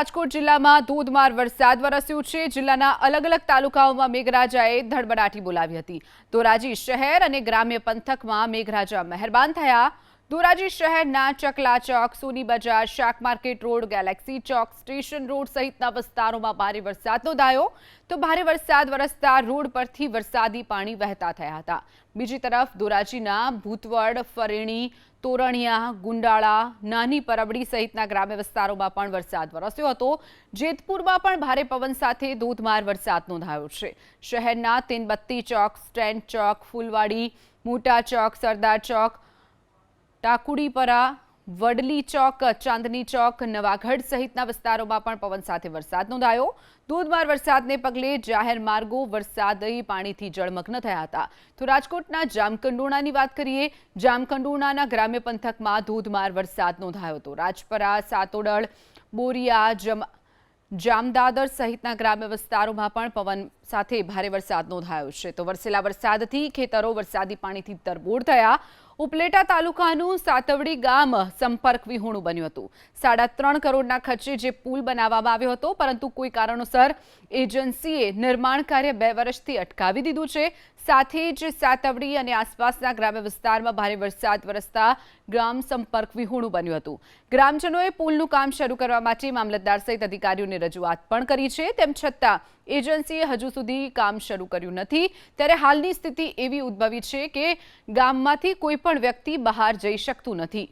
રાજકોટ જિલ્લામાં ધોધમાર વરસાદ વરસ્યો છે. જિલ્લાના અલગ અલગ તાલુકાઓમાં મેઘરાજાએ ધડબડાટી બોલાવી હતી. ધોરાજી શહેર અને ગ્રામ્ય પંથકમાં મેઘરાજા મહેરબાન થયા ધોરાજી શહેરના ચકલા ચોક, સોની બજાર, શાક market road, Galaxy Chowk, station road સહિતના વિસ્તારોમાં ભારે વરસાદ નોંધાયો તો ભારે વરસાદ વરસતા રોડ પરથી વરસાદી પાણી વહેતા થયા હતા. બીજી તરફ ધોરાજીના ભૂતવડ, ફરેણી, તોરણિયા, ગુંડાળા, નાની પરબડી સહિતના ગ્રામ્ય વિસ્તારોમાં પણ વરસાદ વરસ્યો હતો. જેતપુરમાં પણ ભારે પવન સાથે ધોધમાર વરસાદ નોંધાયો છે. શહેરના તીનબત્તી ચોક સ્ટેન્ડ ચોક, ફૂલવાડી, મોટા ચોક, સરદાર ચોક ટાકુડીપરા, વડલી ચોક, ચાંદની ચોક, નવાગઢ સહિતના વિસ્તારોમાં પણ પવન સાથે વરસાદ નોંધાયો. ધોધમાર વરસાદને પગલે જાહેર માર્ગો વરસાદી પાણીથી જળમગ્ન થયા હતા. તો રાજકોટના જામકંડુણાની વાત કરીએ જામકંડોરણાના ગ્રામ્ય પંથકમાં ધોધમાર વરસાદ નોંધાયો હતો. રાજપરા, સાતોડળ, બોરિયા, જમ, જામદાદર સહિતના ગ્રામ્ય વિસ્તારોમાં પણ પવન સાથે ભારે વરસાદ નોંધાયો છે. તો વરસેલા વરસાદથી ખેતરો વરસાદી પાણીથી તરબોળ થયા. ઉપલેટા તાલુકાનું સાતવડી ગામ સંપર્ક વિહોણું બન્યું હતું. સાડા ત્રણ કરોડના ખર્ચે જે પુલ બનાવવામાં આવ્યો હતો, પરંતુ કોઈ કારણોસર એજન્સીએ નિર્માણ કાર્ય બે વર્ષથી અટકાવી દીધું છે. સાથે જ સાતવડી અને આસપાસના ગ્રામ્ય વિસ્તારમાં ભારે વરસાદ વરસતા ગ્રામ સંપર્ક વિહોણું બન્યું હતું. ગ્રામજનોએ પુલનું કામ શરૂ કરવા માટે મામલતદાર સહિત અધિકારીઓને રજૂઆત પણ કરી છે. તેમ છતાં, એજન્સીએ હજુ સુધી કામ શરૂ કર્યું નથી. ત્યારે હાલની સ્થિતિ એવી ઉદ્ભવી છે કે ગામમાંથી કોઈ પણ વ્યક્તિ બહાર જઈ શકતું નથી.